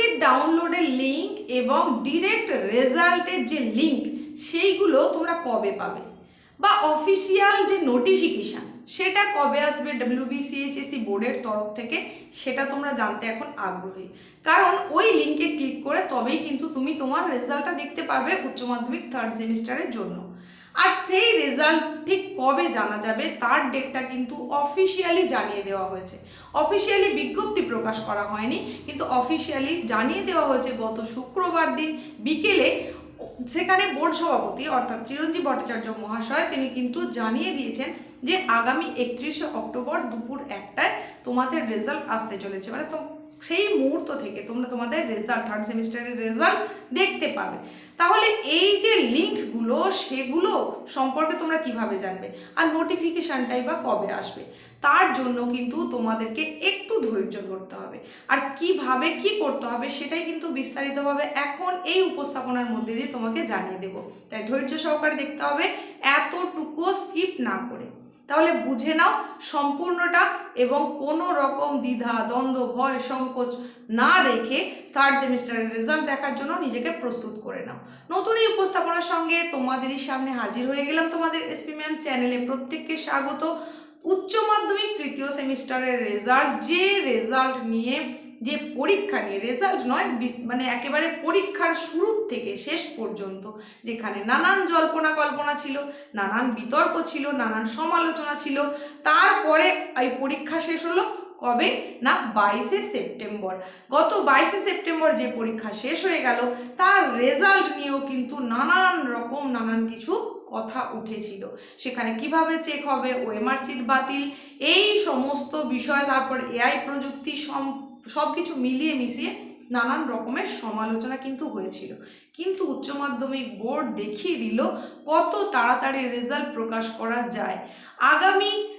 Marksheet ডাউনলোডের link এবং direct রেজাল্টের যে লিঙ্ক সেইগুলো তোমরা কবে পাবে? বা অফিসিয়াল যে নোটিফিকেশান সেটা কবে আসবে ডাব্লিউবিসিএইচএসি বোর্ডের তরফ থেকে, সেটা তোমরা জানতে এখন আগ্রহী। কারণ ওই লিঙ্কে ক্লিক করে তবেই কিন্তু তুমি তোমার রেজাল্টটা দেখতে পারবে উচ্চ মাধ্যমিক থার্ড সেমিস্টারের জন্য। আর সেই রেজাল্ট ঠিক কবে জানা যাবে তার ডেটটা কিন্তু অফিসিয়ালি জানিয়ে দেওয়া হয়েছে। অফিসিয়ালি বিজ্ঞপ্তি প্রকাশ করা হয়নি, কিন্তু অফিসিয়ালি জানিয়ে দেওয়া হয়েছে গত শুক্রবার দিন বিকেলে। সেখানে বোর্ড সভাপতি অর্থাৎ চিরঞ্জীব ভট্টাচার্য মহাশয়, তিনি কিন্তু জানিয়ে দিয়েছেন যে আগামী একত্রিশে অক্টোবর দুপুর একটায় তোমাদের রেজাল্ট আসতে চলেছে। মানে সেই মুহূর্ত থেকে তোমরা তোমাদের রেজাল্ট থার্ড সেমিস্টারের রেজাল্ট দেখতে পাবে। তাহলে এই যে লিঙ্কগুলো সেগুলো সম্পর্কে তোমরা কীভাবে জানবে? আর নোটিফিকেশানটাই বা কবে আসবে? তার জন্য কিন্তু তোমাদেরকে একটু ধৈর্য ধরতে হবে। আর কীভাবে কি করতে হবে, সেটাই কিন্তু বিস্তারিতভাবে এখন এই উপস্থাপনার মধ্যে দিয়ে তোমাকে জানিয়ে দেব। তাই ধৈর্য সহকারে দেখতে হবে এতটুকুও স্কিপ না করে। তাহলে বুঝে নাও সম্পূর্ণটা এবং কোনো রকম দ্বিধা, দ্বন্দ্ব, ভয়, সংকোচ না রেখে থার্ড সেমিস্টারের রেজাল্ট দেখার জন্য নিজেকে প্রস্তুত করে নাও। নতুন এই উপস্থাপনার সঙ্গে তোমাদেরই সামনে হাজির হয়ে গেলাম তোমাদের এসপি ম্যাম চ্যানেলে প্রত্যেককে স্বাগত। উচ্চ মাধ্যমিক তৃতীয় সেমিস্টারের রেজাল্ট যে রেজাল্ট নিয়ে যে পরীক্ষা নিয়ে রেজাল্ট নয় মানে একেবারে পরীক্ষার শুরু থেকে শেষ পর্যন্ত যেখানে নানান জল্পনা কল্পনা ছিল, নানান বিতর্ক ছিল, নানান সমালোচনা ছিল, তারপরে এই পরীক্ষা শেষ হলো কবে? না, বাইশে সেপ্টেম্বর। গত বাইশে সেপ্টেম্বর যে পরীক্ষা শেষ হয়ে গেল, তার রেজাল্ট নিয়েও কিন্তু নানান রকম নানান কিছু কথা উঠেছিল। সেখানে কীভাবে চেক হবে ওএমআর সিট বাতিল, এই সমস্ত বিষয়, তারপর এআই প্রযুক্তি সম সব কিছু মিলিয়ে মিশিয়ে নানান রকমের সমালোচনা কিন্তু হয়েছিল। কিন্তু উচ্চ মাধ্যমিক বোর্ড দেখিয়ে দিল কত তাড়াতাড়ি রেজাল্ট প্রকাশ করা যায়। আগামী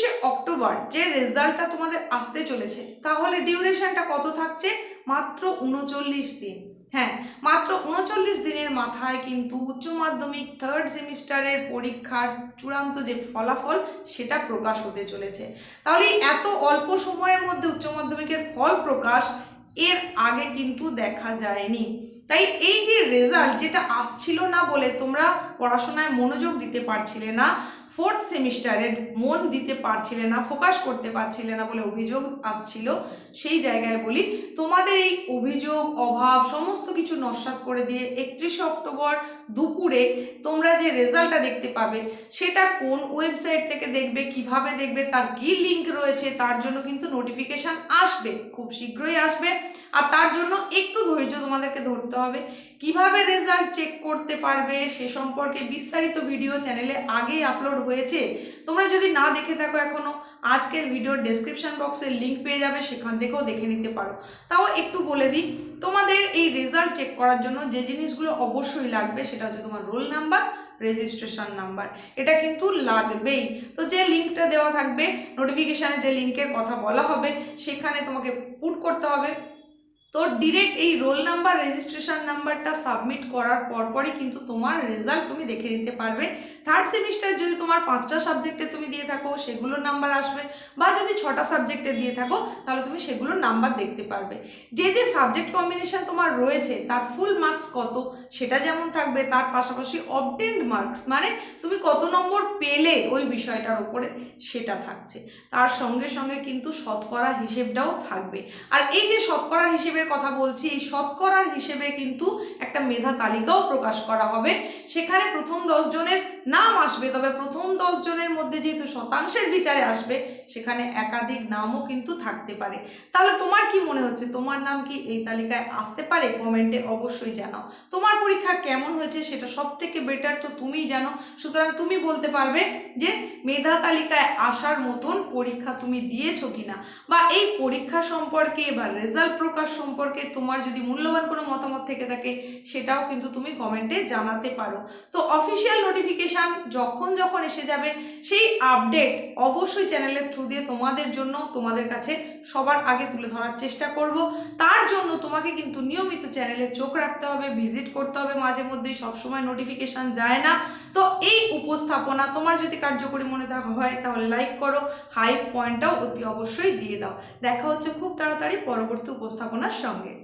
একত্রিশে অক্টোবর যে রেজাল্টটা তোমাদের আসতে চলেছে, তাহলে ডিউরেশনটা কত থাকছে? মাত্র উনচল্লিশ দিন। হ্যাঁ মাত্র উনচল্লিশ দিনের মাথায় কিন্তু উচ্চ মাধ্যমিক থার্ড সেমিস্টারের পরীক্ষার চূড়ান্ত যে ফলাফল, সেটা প্রকাশ হতে চলেছে। তাহলে এত অল্প সময়ের মধ্যে উচ্চ মাধ্যমিকের ফল প্রকাশ, এর আগে কিন্তু দেখা যায়নি। তাই এই যে রেজাল্ট যেটা আসছিল না বলে তোমরা পড়াশোনায় মনোযোগ দিতে পারছিলে না ফোর্থ সেমিস্টারের মন দিতে পারছিলে না ফোকাস করতে পারছিলে না বলে অভিযোগ আসছিল, সেই জায়গায় বলি, তোমাদের এই অভিযোগ, অভাব, সমস্ত কিছু নস্বাত করে দিয়ে একত্রিশে অক্টোবর দুপুরে তোমরা যে রেজাল্টটা দেখতে পাবে, সেটা কোন ওয়েবসাইট থেকে দেখবে, কীভাবে দেখবে, তার কি লিঙ্ক রয়েছে, তার জন্য কিন্তু নোটিফিকেশান আসবে, খুব শীঘ্রই আসবে আর তার জন্য একটু ধৈর্য তোমাদেরকে ধরতে হবে। কীভাবে রেজাল্ট চেক করতে পারবে সে সম্পর্কে বিস্তারিত ভিডিও চ্যানেলে আগেই আপলোড হয়েছে। তোমরা যদি না দেখে থাকো এখনও আজকের ভিডিওর ডেসক্রিপশন বক্সে লিঙ্ক পেয়ে যাবে, সেখান থেকেও দেখে নিতে পারো। তাও একটু বলে দিই, তোমাদের এই রেজাল্ট চেক করার জন্য যে জিনিসগুলো অবশ্যই লাগবে, সেটা হচ্ছে তোমার রোল নাম্বার রেজিস্ট্রেশন নাম্বার এটা কিন্তু লাগবেই। তো যে লিঙ্কটা দেওয়া থাকবে নোটিফিকেশানে যে লিঙ্কের কথা বলা হবে, সেখানে তোমাকে পুট করতে হবে। তো ডিরেক্ট এই রোল নাম্বার রেজিস্ট্রেশন নাম্বারটা সাবমিট করার পরপরই কিন্তু তোমার রেজাল্ট তুমি দেখে নিতে পারবে। থার্ড সেমিস্টার যদি তোমার পাঁচটা সাবজেক্টে তুমি দিয়ে থাকো, সেগুলোর নাম্বার আসবে, বা যদি ছটা সাবজেক্টে দিয়ে থাকো, তাহলে তুমি সেগুলোর নাম্বার দেখতে পারবে। যে যে সাবজেক্ট কম্বিনেশন তোমার রয়েছে, তার ফুল মার্কস কত, সেটা যেমন থাকবে, তার পাশাপাশি অবটেন্ড মার্কস মানে তুমি কত নম্বর পেলে ওই বিষয়টার ওপরে সেটা থাকছে। তার সঙ্গে সঙ্গে কিন্তু শতকরা হিসেবটাও থাকবে। আর এই যে শতকরার হিসেবের কথা বলছি, এই শতকরার হিসেবে কিন্তু একটা মেধা তালিকাও প্রকাশ করা হবে। সেখানে প্রথম দশ জনের নাম আসবে, তবে প্রথম দশ জনের মধ্যে যেহেতু শতাংশের বিচারে আসবে, সেখানে একাধিক নামও কিন্তু থাকতে পারে। তাহলে তোমার কি মনে হচ্ছে? তোমার নাম কি এই তালিকায় আসতে পারে? কমেন্টে অবশ্যই জানাও। তোমার পরীক্ষা কেমন হয়েছে সেটা সব থেকে বেটার তো তুমিই জানো। সুতরাং তুমি বলতে পারবে যে মেধা তালিকায় আসার মতন পরীক্ষা তুমি দিয়েছ কিনা। বা এই পরীক্ষা সম্পর্কে বা রেজাল্ট প্রকাশ সম্পর্কে তোমার যদি মূল্যবান কোনো মতামত থেকে থাকে, সেটাও কিন্তু তুমি কমেন্টে জানাতে পারো। তো অফিসিয়াল নোটিফিকেশান নোটিফিকেশান যখন যখন এসে যাবে, সেই আপডেট অবশ্যই চ্যানেলের থ্রু দিয়ে তোমাদের জন্য তোমাদের কাছে সবার আগে তুলে ধরার চেষ্টা করব। তার জন্য তোমাকে কিন্তু নিয়মিত চ্যানেলে চোখ রাখতে হবে ভিজিট করতে হবে মাঝে মধ্যেই, সবসময় নোটিফিকেশান যায় না। তো এই উপস্থাপনা তোমার যদি কার্যকরী মনে হয়, তাহলে লাইক করো হাই পয়েন্টটাও অতি অবশ্যই দিয়ে দাও। দেখা হচ্ছে খুব তাড়াতাড়ি পরবর্তী উপস্থাপনার সঙ্গে।